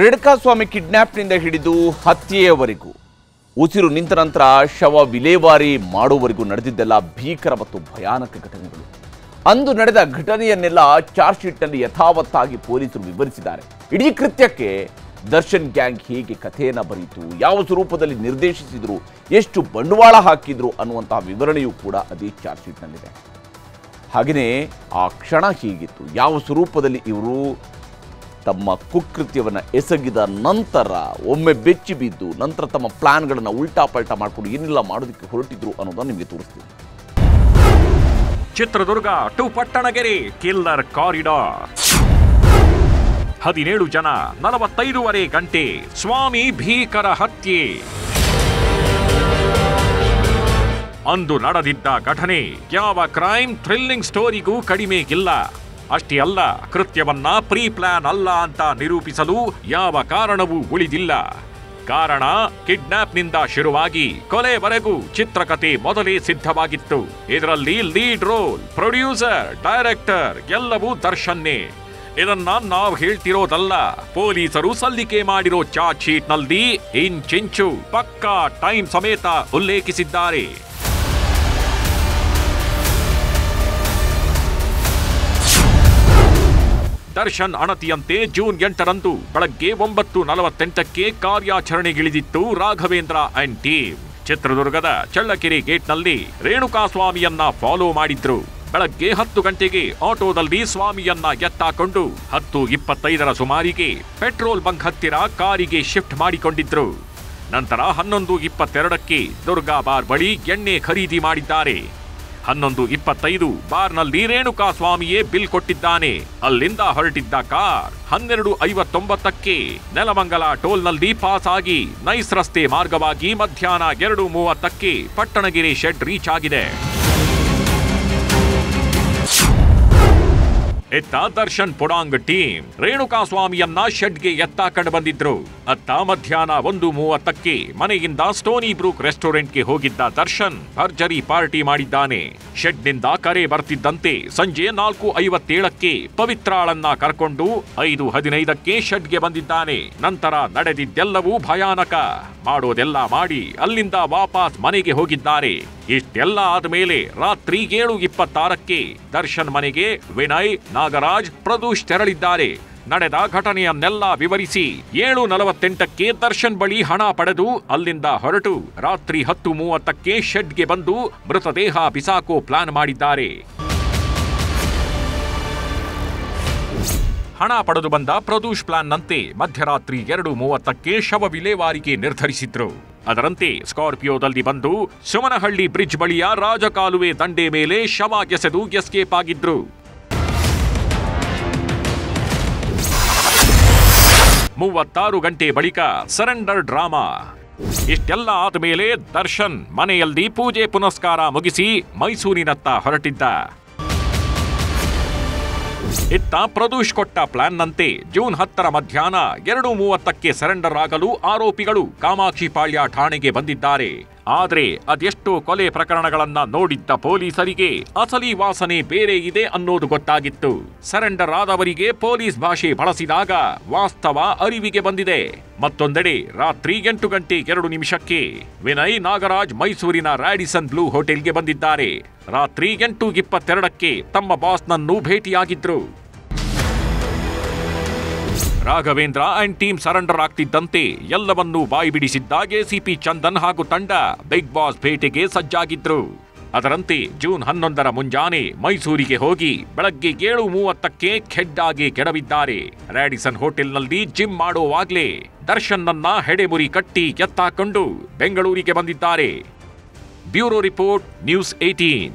ರೇಣುಕಾಸ್ವಾಮಿ ಕಿಡ್ನ್ಯಾಪ್ನಿಂದ ಹಿಡಿದು ಹತ್ಯೆಯವರೆಗೂ. ಉಸಿರು ನಿಂತ ನಂತರ ಶವ ವಿಲೇವಾರಿ ಮಾಡುವವರೆಗೂ ನಡೆದಿದ್ದೆಲ್ಲ ಭೀಕರ ಮತ್ತು ಭಯಾನಕ ಘಟನೆಗಳು. ಅಂದು ನಡೆದ ಘಟನೆಯನ್ನೆಲ್ಲ ಚಾರ್ಜ್ ಶೀಟ್ನಲ್ಲಿ ಯಥಾವತ್ತಾಗಿ ಪೊಲೀಸರು ವಿವರಿಸಿದ್ದಾರೆ. ಇಡೀ ಕೃತ್ಯಕ್ಕೆ ದರ್ಶನ್ ಗ್ಯಾಂಗ್ ಹೇಗೆ ಕಥೆಯನ್ನು ಬರೀತು, ಯಾವ ಸ್ವರೂಪದಲ್ಲಿ ನಿರ್ದೇಶಿಸಿದ್ರು, ಎಷ್ಟು ಬಂಡವಾಳ ಹಾಕಿದ್ರು ಅನ್ನುವಂತಹ ವಿವರಣೆಯೂ ಕೂಡ ಅದೇ ಚಾರ್ಜ್ ಶೀಟ್ನಲ್ಲಿದೆ ಹಾಗೆಯೇ ಆ ಕ್ಷಣ ಹೀಗಿತ್ತು. ಯಾವ ಸ್ವರೂಪದಲ್ಲಿ ಇವರು ತಮ್ಮ ಕುಕೃತ್ಯವನ್ನು ಎಸಗಿದ ನಂತರ ಒಮ್ಮೆ ಬೆಚ್ಚಿ ಬಿದ್ದು ನಂತರ ತಮ್ಮ ಪ್ಲಾನ್ಗಳನ್ನು ಉಲ್ಟಾ ಪಲ್ಟಾ ಮಾಡಿಕೊಂಡು ಏನೆಲ್ಲ ಮಾಡೋದಕ್ಕೆ ಹೊರಟಿದ್ರು ಅನ್ನೋದನ್ನು ನಿಮಗೆ ತೋರಿಸ್ತೀನಿ. Chitradurga to Pattanagere killer corridor. ಹದಿನೇಳು ಜನ ನಲವತ್ತೈದೂವರೆ ಗಂಟೆ ಸ್ವಾಮಿ ಭೀಕರ ಹತ್ಯೆ. ಅಂದು ನಡೆದಿದ್ದ ಘಟನೆ, ಯಾವ ಕ್ರೈಮ್ ಥ್ರಿಲ್ಲಿಂಗ್ ಸ್ಟೋರಿಗೂ ಕಡಿಮೆ ಇಲ್ಲ. ಅಷ್ಟೇ ಅಲ್ಲ, ಕೃತ್ಯವನ್ನ ಪ್ರೀ ಪ್ಲಾನ್ ಅಲ್ಲ ಅಂತ ನಿರೂಪಿಸಲು ಯಾವ ಕಾರಣವೂ ಉಳಿದಿಲ್ಲ. ಕಾರಣ, ಕಿಡ್ನಾಪ್ನಿಂದ ಶುರುವಾಗಿ ಕೊಲೆವರೆಗೂ ಚಿತ್ರಕಥೆ ಮೊದಲೇ ಸಿದ್ಧವಾಗಿತ್ತು. ಇದರಲ್ಲಿ ಲೀಡ್ ರೋಲ್, ಪ್ರೊಡ್ಯೂಸರ್, ಡೈರೆಕ್ಟರ್ ಎಲ್ಲವೂ ದರ್ಶನ್ನೇ. ಇದನ್ನ ನಾವು ಹೇಳ್ತಿರೋದಲ್ಲ, ಪೊಲೀಸರು ಸಲ್ಲಿಕೆ ಮಾಡಿರೋ ಚಾರ್ಜ್ ಶೀಟ್ನಲ್ಲಿ ಇಂಚಿಂಚು ಪಕ್ಕಾ ಟೈಮ್ ಸಮೇತ ಉಲ್ಲೇಖಿಸಿದ್ದಾರೆ. ದರ್ಶನ್ ಅಣತಿಯಂತೆ ಜೂನ್ ಎಂಟರಂದು ಬೆಳಗ್ಗೆ ಒಂಬತ್ತು ನಲವತ್ತೆಂಟಕ್ಕೆ ಕಾರ್ಯಾಚರಣೆಗಿಳಿದಿತ್ತು ರಾಘವೇಂದ್ರ ಅಂಡ್ ಟೀಮ್. ಚಿತ್ರದುರ್ಗದ ಚಳ್ಳಕೆರೆ ಗೇಟ್ನಲ್ಲಿ ರೇಣುಕಾಸ್ವಾಮಿಯನ್ನ ಫಾಲೋ ಮಾಡಿದ್ರು. ಬೆಳಗ್ಗೆ ಹತ್ತು ಗಂಟೆಗೆ ಆಟೋದಲ್ಲಿ ಸ್ವಾಮಿಯನ್ನ ಎತ್ತಾಕೊಂಡು ಹತ್ತು ಇಪ್ಪತ್ತೈದರ ಸುಮಾರಿಗೆ ಪೆಟ್ರೋಲ್ ಬಂಕ್ ಹತ್ತಿರ ಕಾರಿಗೆ ಶಿಫ್ಟ್ ಮಾಡಿಕೊಂಡಿದ್ರು. ನಂತರ ಹನ್ನೊಂದು ಇಪ್ಪತ್ತೆರಡಕ್ಕೆ ದುರ್ಗಾ ಬಾರ್ ಬಳಿ ಎಣ್ಣೆ ಖರೀದಿ ಮಾಡಿದ್ದಾರೆ. ಹನ್ನೊಂದು ಇಪ್ಪತ್ತೈದು ಬಾರ್ನಲ್ಲಿ ರೇಣುಕಾ ಸ್ವಾಮಿಯೇ ಬಿಲ್ ಕೊಟ್ಟಿದ್ದಾನೆ. ಅಲ್ಲಿಂದ ಹೊರಟಿದ್ದ ಕಾರ್ ಹನ್ನೆರಡು ಐವತ್ತೊಂಬತ್ತಕ್ಕೆ ನೆಲಮಂಗಲ ಟೋಲ್ನಲ್ಲಿ ಪಾಸ್ ಆಗಿ ನೈಸ್ ರಸ್ತೆ ಮಾರ್ಗವಾಗಿ ಮಧ್ಯಾಹ್ನ ಎರಡು ಮೂವತ್ತಕ್ಕೆ ಪಟ್ಟಣಗಿರಿ ಶೆಡ್ ರೀಚ್ ಆಗಿದೆ. ಎತ್ತ ದರ್ಶನ್ ಪುಡಾಂಗ್ ಟೀಮ್ ರೇಣುಕಾ ಸ್ವಾಮಿಯನ್ನ ಶೆಡ್ಗೆ ಕಂಡು ಬಂದಿದ್ರು. ಅತ್ತ ಮಧ್ಯಾಹ್ನ ಒಂದು ಮೂವತ್ತಕ್ಕೆ ಮನೆಯಿಂದ ಸ್ಟೋನಿ ಬ್ರೂಕ್ ರೆಸ್ಟೋರೆಂಟ್ಗೆ ಹೋಗಿದ್ದ ದರ್ಶನ್ ಭರ್ಜರಿ ಪಾರ್ಟಿ ಮಾಡಿದ್ದಾನೆ. ಶೆಡ್ನಿಂದ ಕರೆ ಬರ್ತಿದ್ದಂತೆ ಸಂಜೆ ನಾಲ್ಕು ಐವತ್ತೇಳಕ್ಕೆ ಪವಿತ್ರಾಳನ್ನ ಕರ್ಕೊಂಡು ಐದು ಹದಿನೈದಕ್ಕೆ ಶೆಡ್ಗೆ ಬಂದಿದ್ದಾನೆ. ನಂತರ ನಡೆದಿದ್ದೆಲ್ಲವೂ ಭಯಾನಕ. ಮಾಡೋದೆಲ್ಲ ಮಾಡಿ ಅಲ್ಲಿಂದ ವಾಪಸ್ ಮನೆಗೆ ಹೋಗಿದ್ದಾರೆ. ಇಷ್ಟೆಲ್ಲ ಆದಮೇಲೆ ರಾತ್ರಿ ಏಳು ಇಪ್ಪತ್ತಾರಕ್ಕೆ ದರ್ಶನ್ ಮನೆಗೆ ವಿನಯ್, ನಾಗರಾಜ್, ಪ್ರದೂಷ್ ತೆರಳಿದ್ದಾರೆ. ನಡೆದ ಘಟನೆಯನ್ನೆಲ್ಲ ವಿವರಿಸಿ ಏಳು ನಲವತ್ತೆಂಟಕ್ಕೆ ದರ್ಶನ್ ಬಳಿ ಹಣ ಪಡೆದು ಅಲ್ಲಿಂದ ಹೊರಟು ರಾತ್ರಿ ಹತ್ತು ಮೂವತ್ತಕ್ಕೆ ಶೆಡ್ಗೆ ಬಂದು ಮೃತದೇಹ ಬಿಸಾಕೋ ಪ್ಲಾನ್ ಮಾಡಿದ್ದಾರೆ. ಹಣ ಪಡೆದು ಬಂದ ಪ್ರದೂಷ್ ಪ್ಲಾನ್ನಂತೆ ಮಧ್ಯರಾತ್ರಿ ಎರಡು ಮೂವತ್ತಕ್ಕೆ ಶವ ವಿಲೇವಾರಿಗೆ ನಿರ್ಧರಿಸಿದ್ರು. ಅದರಂತೆ ಸ್ಕಾರ್ಪಿಯೋದಲ್ಲಿ ಬಂದು ಸುಮನಹಳ್ಳಿ ಬ್ರಿಡ್ಜ್ ಬಳಿಯ ರಾಜಕಾಲುವೆ ದಂಡೆ ಮೇಲೆ ಶವ ಎಸೆದು ಎಸ್ಕೇಪ್ ಆಗಿದ್ರು. ಮೂವತ್ತಾರು ಗಂಟೆ ಬಳಿಕ ಸರೆಂಡರ್ ಡ್ರಾಮಾ. ಇಷ್ಟೆಲ್ಲ ಆದ್ಮೇಲೆ ದರ್ಶನ್ ಮನೆಯಲ್ಲಿ ಪೂಜೆ ಪುನಸ್ಕಾರ ಮುಗಿಸಿ ಮೈಸೂರಿನತ್ತ ಹೊರಟಿದ್ದ. ಇತ್ತ ಪ್ರದೂಷ್ ಕೊಟ್ಟ ಪ್ಲಾನ್ನಂತೆ ಜೂನ್ ಹತ್ತರ ಮಧ್ಯಾಹ್ನ ಎರಡು ಮೂವತ್ತಕ್ಕೆ ಸರೆಂಡರ್ ಆಗಲು ಆರೋಪಿಗಳು ಕಾಮಾಕ್ಷಿಪಾಳ್ಯ ಠಾಣೆಗೆ ಬಂದಿದ್ದಾರೆ. ಆದ್ರೆ ಅದೆಷ್ಟೋ ಕೊಲೆ ಪ್ರಕರಣಗಳನ್ನ ನೋಡಿದ್ದ ಪೊಲೀಸರಿಗೆ ಅಸಲಿ ವಾಸನೆ ಬೇರೆ ಇದೆ ಅನ್ನೋದು ಗೊತ್ತಾಗಿತ್ತು. ಸರೆಂಡರ್ ಆದವರಿಗೆ ಪೊಲೀಸ್ ಭಾಷೆ ಬಳಸಿದಾಗ ವಾಸ್ತವ ಅರಿವಿಗೆ ಬಂದಿದೆ. ಮತ್ತೊಂದೆಡೆ ರಾತ್ರಿ ಎಂಟು ಗಂಟೆ ಎರಡು ನಿಮಿಷಕ್ಕೆ ವಿನಯ್ ನಾಗರಾಜ್ ಮೈಸೂರಿನ ರಾಡಿಸನ್ ಬ್ಲೂ ಹೋಟೆಲ್ಗೆ ಬಂದಿದ್ದಾರೆ. ರಾತ್ರಿ ಎಂಟು ಇಪ್ಪತ್ತೆರಡಕ್ಕೆ ತಮ್ಮ ಬಾಸ್ನನ್ನು ಭೇಟಿಯಾಗಿದ್ರು. ರಾಘವೇಂದ್ರ ಅಂಡ್ ಟೀಮ್ ಸರೆಂಡರ್ ಆಗ್ತಿದ್ದಂತೆ ಎಲ್ಲವನ್ನೂ ಬಾಯಿ ಬಿಡಿಸಿದ್ದಾಗೆ ಸಿಪಿ ಚಂದನ್ ಹಾಗೂ ತಂಡ ಬಿಗ್ ಬಾಸ್ ಭೇಟಿಗೆ ಸಜ್ಜಾಗಿದ್ರು. ಅದರಂತೆ ಜೂನ್ ಹನ್ನೊಂದರ ಮುಂಜಾನೆ ಮೈಸೂರಿಗೆ ಹೋಗಿ ಬೆಳಗ್ಗೆ ಏಳು ಮೂವತ್ತಕ್ಕೆ ಖೆಡ್ಡಾಗಿ ಕೆಡವಿದ್ದಾರೆ. ರ್ಯಾಡಿಸನ್ ಹೋಟೆಲ್ನಲ್ಲಿ ಜಿಮ್ ಮಾಡೋವಾಗ್ಲೇ ದರ್ಶನ್ನನ್ನ ಹೆಡೆಮುರಿ ಕಟ್ಟಿ ಎತ್ತಾಕೊಂಡು ಬೆಂಗಳೂರಿಗೆ ಬಂದಿದ್ದಾರೆ. Bureau report, news eighteen